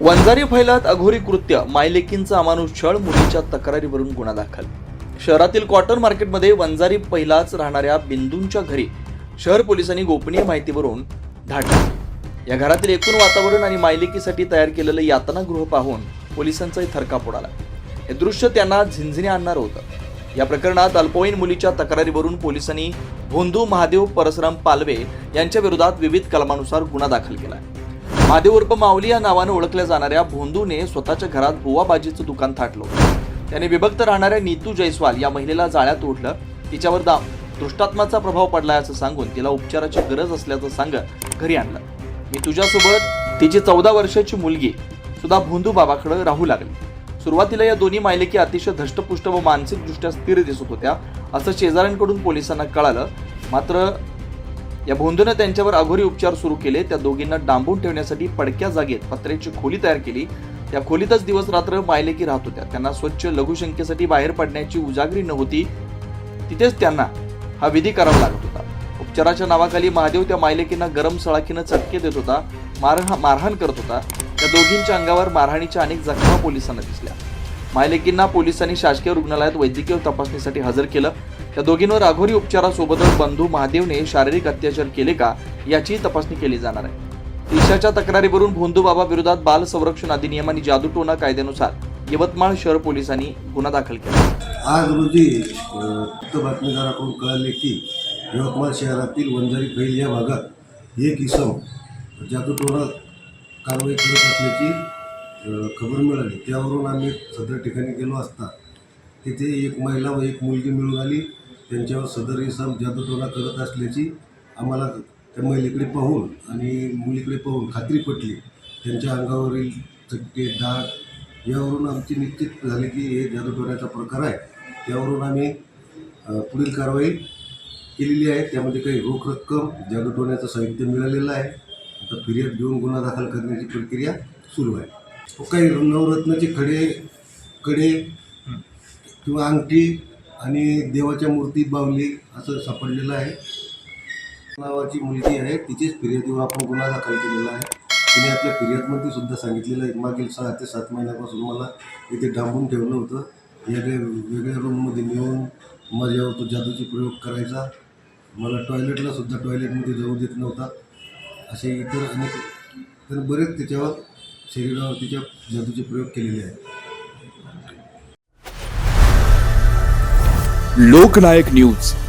वंजारी फैलात अघोरी कृत्य मायलेकींचा अमानुष छळ मुलीच्या तक्रारीवरून गुन्हा दाखल. शहरातील कॉटन मार्केटमध्ये वंजारी पहिलाच राहणाऱ्या बिंदूंच्या घरी शहर पोलिसांनी गोपनीय माहितीवरून धाडली या घरातील एकूण वातावरण आणि मायलेकीसाठी तयार केलेलं यातनागृह पाहून पोलिसांचाही थरकाप उडाला. हे दृश्य त्यांना झिंझिणे आणणार होतं. या प्रकरणात अल्पवयीन मुलीच्या तक्रारीवरून पोलिसांनी भोंदू महादेव परसराम पालवे यांच्या विरोधात विविध कलमानुसार गुन्हा दाखल केला. महादेव उर्फ माऊली या नावानं ओळखल्या जाणाऱ्या भोंदूने स्वतःच्या घरात भुवाबाजीचं दुकान थाटलं. त्याने विभक्त राहणाऱ्या नीतू जयस्वाल या महिलेला जाळ्यात ओढलं. तिच्यावर दा दृष्टात्माचा प्रभाव पडलाय असं सांगून तिला उपचाराची गरज असल्याचं सांगत घरी आणलं. मी तुझ्यासोबत तिची चौदा वर्षाची मुलगी सुद्धा भोंदू बाबाकडे राहू लागली. सुरुवातीला या दोन्ही मायलेकी अतिशय धष्टपुष्ट व मानसिकदृष्ट्या स्थिर दिसत होत्या असं शेजाऱ्यांकडून पोलिसांना कळालं. मात्र या भोंदूनं त्यांच्यावर अघोरी उपचार सुरू केले. त्या दोघींना डांबून ठेवण्यासाठी पडक्या जागेत पत्र्याची खोली तयार केली. त्या खोलीतच दिवस रात्र मायलेकी राहत होत्या. त्यांना स्वच्छ लघुशंकेसाठी बाहेर पडण्याची उजागरी नव्हती. तिथेच त्यांना हा विधी करावा लागत होता. उपचाराच्या नावाखाली महादेव त्या मायलेकींना गरम सळाखीनं चटके देत होता मारहा मारहाण करत होता. त्या दोघींच्या अंगावर मारहाणीच्या अनेक जखमा पोलिसांना दिसल्या. मायलेकींना पोलिसांनी शासकीय रुग्णालयात वैद्यकीय तपासणीसाठी हजर केलं. त्या दोघींवर अघोरी उपचारासोबतच बंधू महादेवने शारीरिक अत्याचार केले का याची तपासणी केली जाणार आहे. ईशाच्या तक्रारीवरून भोंदू बाबा विरोधात बाल संरक्षण अधिनियम आणि जादूटोना कायद्यानुसार यवतमाळ शहर पोलिसांनी गुन्हा दाखल केला. आज रोजी वृत्त बातमीदाराकडून कळाले की यवतमाळ शहरातील वंजारी फैल या भागात एक इसम जादूटोना कारवाई करत असल्याची खबर मिळाली. त्यावरून आम्ही सदर ठिकाणी गेलो असता तिथे एक महिला व एक मुलगी मिळून आली. त्यांच्यावर सदर इसम जादूटोना करत असल्याची आम्हाला त्या महिलेकडे पाहून आणि मुलीकडे पाहून खात्री पटली. त्यांच्या अंगावरील चट्टे डाग यावरून आमची निश्चित झाली की हे जादूटोण्याचा प्रकार आहे. त्यावरून आम्ही पुढील कारवाई केलेली आहे. त्यामध्ये काही रोख रक्कम जादूटोण्याचं साहित्य मिळालेलं आहे. आता फिर्याद घेऊन गुन्हा दाखल करण्याची प्रक्रिया सुरू आहे. काही नवरत्नाचे खडे कडे किंवा अंगठी आणि देवाच्या मूर्ती बावली असं सापडलेलं आहे. नावाची मुलगी आहे तिचीच फिर्यादीवर आपण गुन्हा दाखल केलेला आहे. तिने आपल्या फिर्यादमध्ये सुद्धा सांगितलेलं आहे मागील सहा ते सात महिन्यापासून मला इथे डांबून ठेवलं होतं. वेगळ्या वेगळ्या रूममध्ये नेऊन माझ्यावर तो जादूचा प्रयोग करायचा. मला टॉयलेटला सुद्धा टॉयलेटमध्ये जाऊ देत नव्हता. असे इतर अनेक तर बरेच त्याच्यावर शरीरावर तिच्या जादूचे प्रयोग केलेले आहेत. लोकनायक न्यूज.